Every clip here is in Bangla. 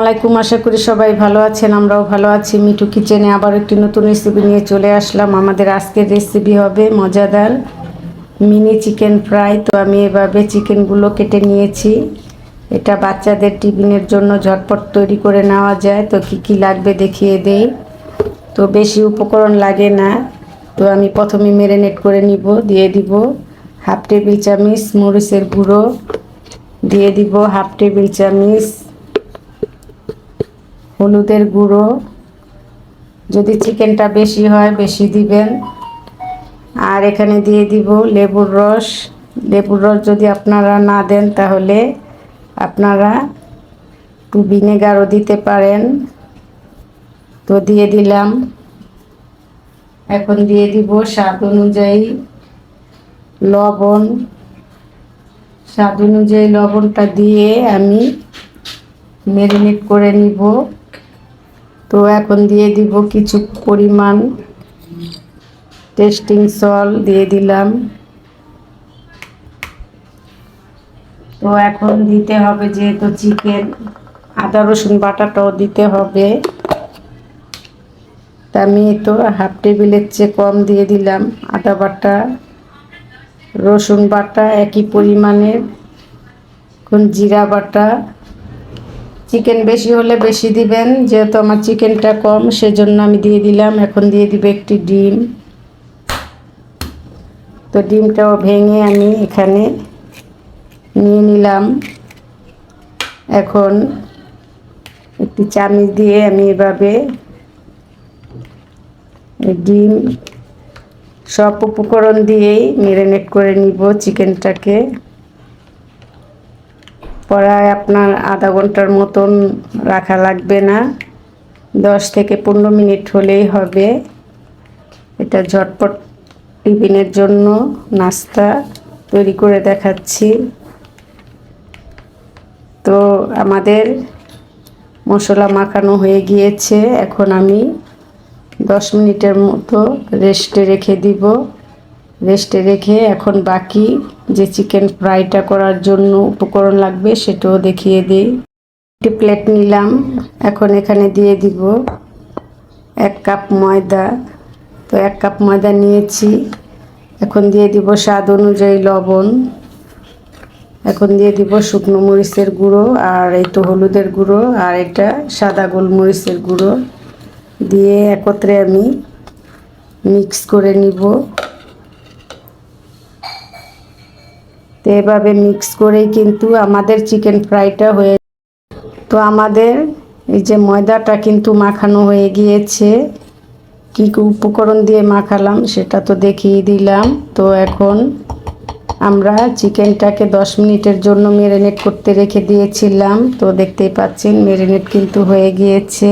আলাইকুম, আশা করি সবাই ভালো আছেন, আমরাও ভালো আছি। মিঠু কিচেনে আবার একটি নতুন রেসিপি নিয়ে চলে আসলাম। আমাদের আজকের রেসিপি হবে মজাদার মিনি চিকেন ফ্রাই তো আমি এভাবে চিকেনগুলো কেটে নিয়েছি। এটা বাচ্চাদের টিফিনের জন্য ঝটপট তৈরি করে নেওয়া যায়। তো কি কি লাগবে দেখিয়ে দেই। তো বেশি উপকরণ লাগে না। তো আমি প্রথমে মেরিনেট করে নিব, দিয়ে দিব হাফ টেবিল চামচ, মরিচের গুঁড়ো, দিয়ে দিব হাফ টেবিল চামচ। হলুদের গুঁড়ো। যদি চিকেনটা বেশি হয়, বেশি দিবেন। আর এখানে দিয়ে দিব লেবুর রস। লেবুর রস যদি আপনারা না দেন, তাহলে আপনারা একটু ভিনেগারও দিতে পারেন। তো দিয়ে দিলাম। এখন দিয়ে দিব স্বাদ অনুযায়ী লবণ। স্বাদ অনুযায়ী লবণটা দিয়ে আমি ম্যারিনেট করে নিব। তো এখন দিয়ে দিব কিছু পরিমাণ টেস্টিং সল দিয়ে দিলাম। তো এখন দিতে হবে যেহেতু চিকেন, আদা, রসুন বাটাটাও দিতে হবে। তা আমি তো হাফ টেবিলের চেয়ে কম দিয়ে দিলাম আদা বাটা, রসুন বাটা একই পরিমাণের কোন জিরা বাটা চিকেন বেশি হলে বেশি দিবেন, যেহেতু আমার চিকেনটা কম, সেজন্য আমি দিয়ে দিলাম। এখন দিয়ে দিব একটি ডিম। তো ডিমটাও ভেঙে আমি এখানে নিয়ে নিলাম। এখন একটি চামচ দিয়ে আমি এভাবে ডিম সব উপকরণ দিয়েই ম্যারিনেট করে নিব চিকেনটাকে প্রায় আপনার আধা ঘণ্টার মতন রাখা লাগবে না। দশ থেকে পনেরো মিনিট হলেই হবে। এটা ঝটপট টিফিনের জন্য নাস্তা তৈরি করে দেখাচ্ছি। তো আমাদের মশলা মাখানো হয়ে গিয়েছে। এখন আমি দশ মিনিটের মতো রেস্টে রেখে দিব। রেস্টে রেখে এখন বাকি যে চিকেন ফ্রাইটা করার জন্য উপকরণ লাগবে সেটাও দেখিয়ে দিই। একটি প্লেট নিলাম। এখন এখানে দিয়ে দিব এক কাপ ময়দা। তো এক কাপ ময়দা নিয়েছি। এখন দিয়ে দিব স্বাদ অনুযায়ী লবণ। এখন দিয়ে দিব শুকনো মরিচের গুঁড়ো আর এই তো হলুদের গুঁড়ো আর এটা সাদা গোলমরিচের গুঁড়ো। দিয়ে একত্রে আমি মিক্স করে নিব। তো এভাবে মিক্স করেই কিন্তু আমাদের চিকেন ফ্রাইটা হয়ে তো আমাদের এই যে ময়দাটা কিন্তু মাখানো হয়ে গিয়েছে। কী উপকরণ দিয়ে মাখালাম সেটা তো দেখিয়ে দিলাম। তো এখন আমরা চিকেনটাকে দশ মিনিটের জন্য ম্যারিনেট করতে রেখে দিয়েছিলাম। তো দেখতেই পাচ্ছেন ম্যারিনেট কিন্তু হয়ে গিয়েছে।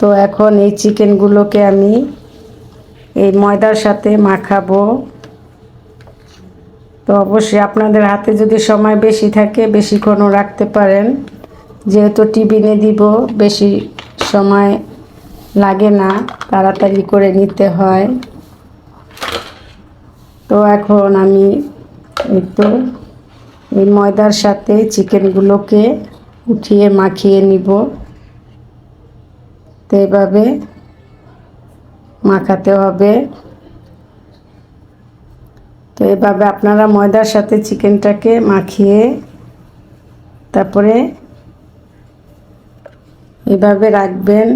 তো এখন এই চিকেনগুলোকে আমি এই ময়দার সাথে মাখাবো। তো অবশ্যই আপনাদের হাতে যদি সময় বেশি থাকে বেশিক্ষণও রাখতে পারেন। যেহেতু টিফিনে দিব, বেশি সময় লাগে না, তাড়াতাড়ি করে নিতে হয়। তো এখন আমি একটু এই ময়দার সাথে চিকেনগুলোকে উঠিয়ে মাখিয়ে নিব। তো এভাবে মাখাতে হবে। তো এভাবে আপনারা ময়দার সাথে চিকেনটাকে মাখিয়ে, তারপরে এভাবে রাখবেন।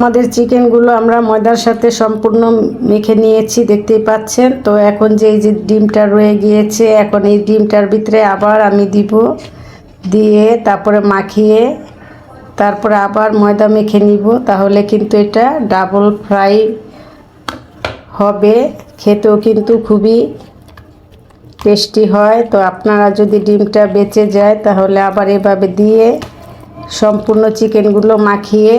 আমাদের চিকেনগুলো আমরা ময়দার সাথে সম্পূর্ণ মেখে নিয়েছি, দেখতেই পাচ্ছেন। তো এখন যে এই যে ডিমটা রয়ে গিয়েছে, এখন এই ডিমটার ভিতরে আবার আমি দিব, দিয়ে তারপরে মাখিয়ে, তারপরে আবার ময়দা মেখে নিব, তাহলে কিন্তু এটা ডাবল ফ্রাই হবে। খেতেও কিন্তু খুবই টেস্টি হয়। তো আপনারা যদি ডিমটা বেঁচে যায়, তাহলে আবার এভাবে দিয়ে সম্পূর্ণ চিকেনগুলো মাখিয়ে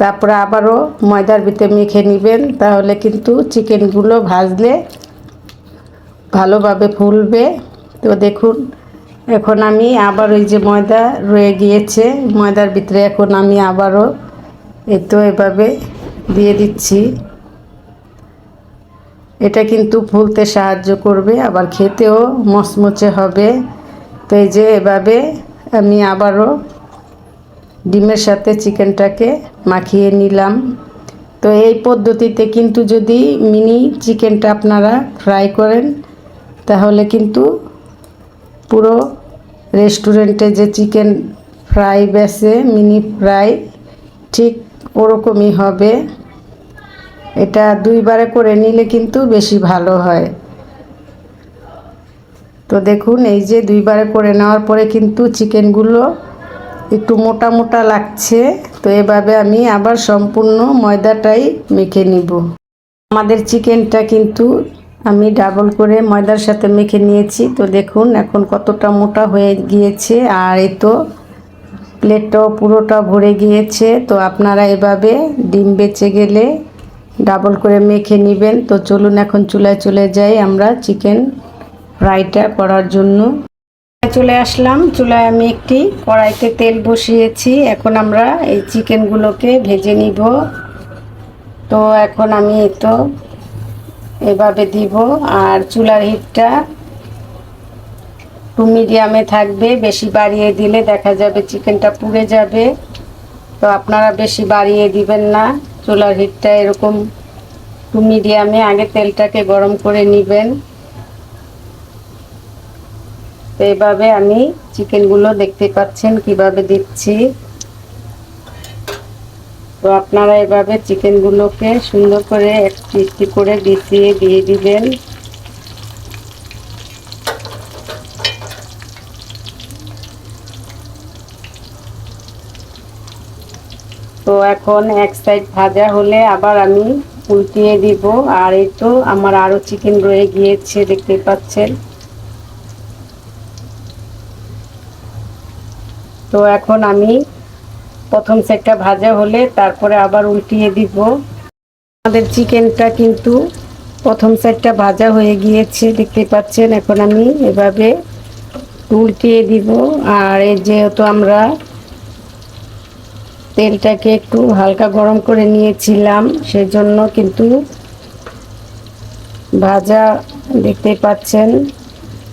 তারপরে আবারও ময়দার ভিতরে মেখে নেবেন। তাহলে কিন্তু চিকেনগুলো ভাজলে ভালোভাবে ফুলবে। তো দেখুন, এখন আমি আবার ওই যে ময়দা রয়ে গিয়েছে, ময়দার ভিতরে এখন আমি আবারও এই তো এভাবে দিয়ে দিচ্ছি। এটা কিন্তু ফুলতে সাহায্য করবে, আবার খেতেও মচমচে হবে। তো এই যে এভাবে আমি আবারও ডিমের সাথে চিকেনটাকে মাখিয়ে নিলাম। তো এই পদ্ধতিতে কিন্তু যদি মিনি চিকেনটা আপনারা ফ্রাই করেন, তাহলে কিন্তু পুরো রেস্টুরেন্টে যে চিকেন ফ্রাই বেসে মিনি ফ্রাই ঠিক ওরকমই হবে। এটা দুইবারে করে নিলে কিন্তু বেশি ভালো হয়। তো দেখুন, এই যে দুইবারে করে নেওয়ার পরে কিন্তু চিকেনগুলো একটু মোটা মোটা লাগছে। তো এভাবে আমি আবার সম্পূর্ণ ময়দাটাই মেখে নিব। আমাদের চিকেনটা কিন্তু আমি ডাবল করে ময়দার সাথে মেখে নিয়েছি। তো দেখুন, এখন কতটা মোটা হয়ে গিয়েছে। আর এই তো প্লেটটাও পুরোটা ভরে গিয়েছে। তো আপনারা এভাবে ডিম বেঁচে গেলে ডাবল করে মেখে নেবেন। তো চলুন এখন চুলায় চলে যাই আমরা চিকেন ফ্রাইটা করার জন্য। চলে আসলাম। চুলায় আমি একটি কড়াইতে তেল বসিয়েছি। এখন আমরা এই চিকেনগুলোকে ভেজে নিব। তো এখন আমি তো এভাবে দিব। আর চুলার হিটটা টু মিডিয়ামে থাকবে। বেশি বাড়িয়ে দিলে দেখা যাবে চিকেনটা পুড়ে যাবে। তো আপনারা বেশি বাড়িয়ে দিবেন না। চুলার হিটটা এরকম টু মিডিয়ামে আগে তেলটাকে গরম করে নেবেন। এইভাবে আমি চিকেনগুলো দেখতে পাচ্ছেন কীভাবে দিচ্ছি। তো আপনারা এভাবে চিকেনগুলোকে সুন্দর করে একটি একটি করে বিছিয়ে দিয়ে দিবেন। তো এখন এক সাইড ভাজা হলে আবার আমি উল্টিয়ে দিব। আর এই তো আমার আরও চিকেন রয়ে গিয়েছে দেখতে পাচ্ছেন। তো এখন আমি প্রথম সেটটা ভাজা হলে তারপরে আবার উল্টিয়ে দিব। আমাদের চিকেনটা কিন্তু প্রথম সেটটা ভাজা হয়ে গিয়েছে দেখতে পাচ্ছেন। এখন আমি এভাবে উল্টিয়ে দিব। আর এই যেহেতু আমরা তেলটাকে একটু হালকা গরম করে নিয়েছিলাম, সেজন্য কিন্তু ভাজা দেখতে পাচ্ছেন,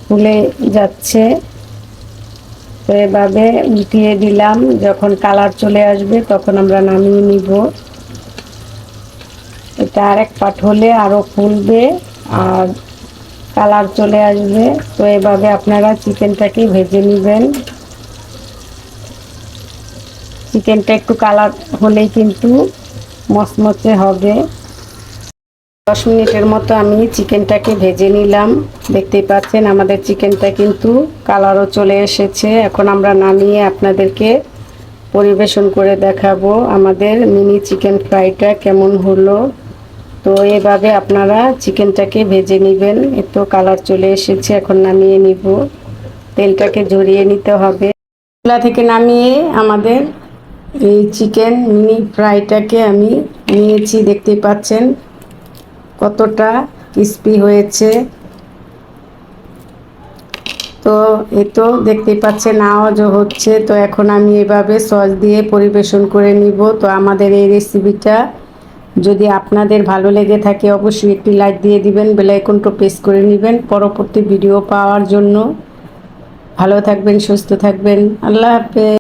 ফুলে যাচ্ছে। তো এভাবে উঠিয়ে দিলাম, যখন কালার চলে আসবে তখন আমরা নামিয়ে নিব। এটা আরেক পাট হলে আরও ফুলবে আর কালার চলে আসবে। তো এভাবে আপনারা চিকেনটাকে ভেজে নেবেন। চিকেনটা একটু কালার হলেই কিন্তু মচমচে হবে। দশ মিনিটের মতো আমি চিকেনটাকে ভেজে নিলাম। দেখতেই পাচ্ছেন আমাদের চিকেনটা কিন্তু কালারও চলে এসেছে। এখন আমরা নামিয়ে আপনাদেরকে পরিবেশন করে দেখাবো আমাদের মিনি চিকেন ফ্রাইটা কেমন হলো। তো এভাবে আপনারা চিকেনটাকে ভেজে নেবেন। একটু কালার চলে এসেছে, এখন নামিয়ে নিব। তেলটাকে ঝরিয়ে নিতে হবে। চুলা থেকে নামিয়ে আমাদের এই চিকেন মিনি ফ্রাইটাকে আমি নিয়েছি দেখতেই পাচ্ছেন কতটা ক্রিস্পি হয়েছে। তো এ তো দেখতেই পাচ্ছেন, আওয়াজও হচ্ছে। তো এখন আমি এভাবে সস দিয়ে পরিবেশন করে নিব। তো আমাদের এই রেসিপিটা যদি আপনাদের ভালো লেগে থাকে, অবশ্যই একটি লাইক দিয়ে দিবেন বেলাইকনটা প্রেস করে নেবেন পরবর্তী ভিডিও পাওয়ার জন্য। ভালো থাকবেন, সুস্থ থাকবেন। আল্লাহ হাফেজ।